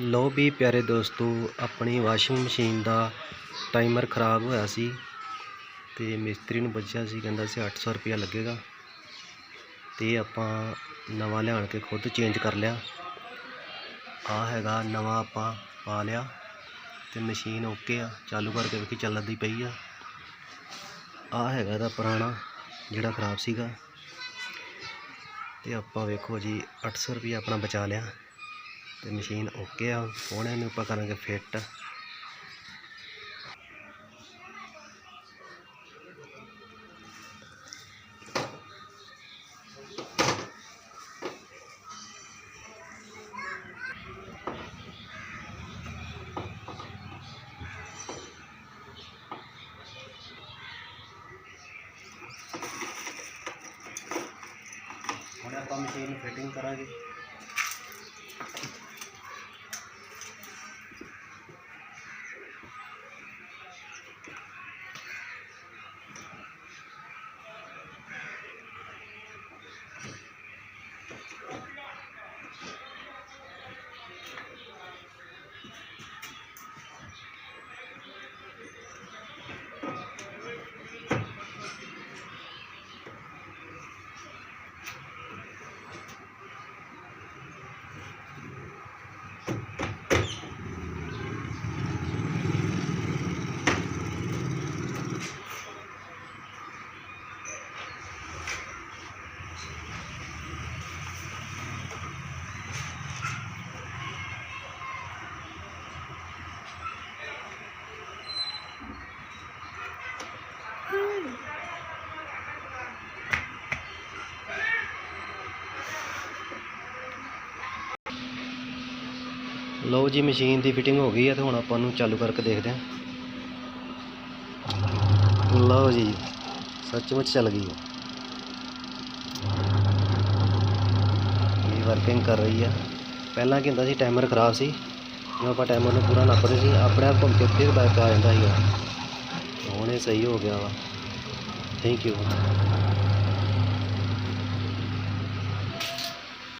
ਲਓ ਵੀ ਪਿਆਰੇ ਦੋਸਤੋ, ਆਪਣੀ ਵਾਸ਼ਿੰਗ ਮਸ਼ੀਨ ਦਾ ਟਾਈਮਰ ਖਰਾਬ ਹੋਇਆ ਸੀ ਤੇ ਮਿਸਤਰੀ ਨੂੰ ਪੁੱਛਿਆ ਸੀ, ਕਹਿੰਦਾ ਸੀ 800 ਰੁਪਇਆ ਲੱਗੇਗਾ ਤੇ ਆਪਾਂ ਨਵਾਂ ਲਿਆਣ ਕੇ ਖੁਦ ਚੇਂਜ ਕਰ ਲਿਆ। ਆ ਹੈਗਾ ਨਵਾਂ ਆਪਾਂ ਪਾ ਲਿਆ ਤੇ ਮਸ਼ੀਨ ਓਕੇ ਆ, ਚਾਲੂ ਕਰਕੇ ਵੇਖੀ ਚੱਲਦੀ ਪਈ ਆ। ਆ ਹੈਗਾ ਇਹਦਾ ਪੁਰਾਣਾ ਜਿਹੜਾ ਖਰਾਬ ਸੀਗਾ। ਤੇ ਆਪਾਂ ਵੇਖੋ ਜੀ 800 ਰੁਪਇਆ ਆਪਣਾ ਬਚਾ ਲਿਆ। ਤੇ ਮਸ਼ੀਨ ਓਕੇ ਆ ਹੁਣ ਇਹਨੂੰ ਆਪਾਂ ਕਰਾਂਗੇ ਫਿੱਟ। ਹੁਣ ਆਪਾਂ ਮਸ਼ੀਨ ਫਿਟਿੰਗ ਕਰਾਂਗੇ। ਲਓ ਜੀ, ਮਸ਼ੀਨ ਦੀ ਫਿਟਿੰਗ ਹੋ ਗਈ ਹੈ ਤੇ ਹੁਣ ਆਪਾਂ ਨੂੰ ਚਾਲੂ ਕਰਕੇ ਦੇਖਦੇ ਹਾਂ। ਲਓ ਜੀ, ਸੱਚਮੁੱਚ ਚੱਲ ਗਈ ਹੈ ਇਹ ਵਰਕਿੰਗ ਕਰ ਰਹੀ ਹੈ ਪਹਿਲਾਂ ਕੀ ਹੁੰਦਾ ਸੀ ਟਾਈਮਰ ਖਰਾਬ ਸੀ। ਜਦੋਂ ਆਪਾਂ ਟਾਈਮਰ ਨੂੰ ਪੂਰਾ ਨੱਪਦੇ ਸੀ, ਆਪਣੇ ਆਪ ਘੁੰਮ ਕੇ ਫਿਰ ਬੈਕ ਆ ਜਾਂਦਾ ਸੀਗਾ। ਹੁਣ ਇਹ ਸਹੀ ਹੋ ਗਿਆ ਵਾ। Thank you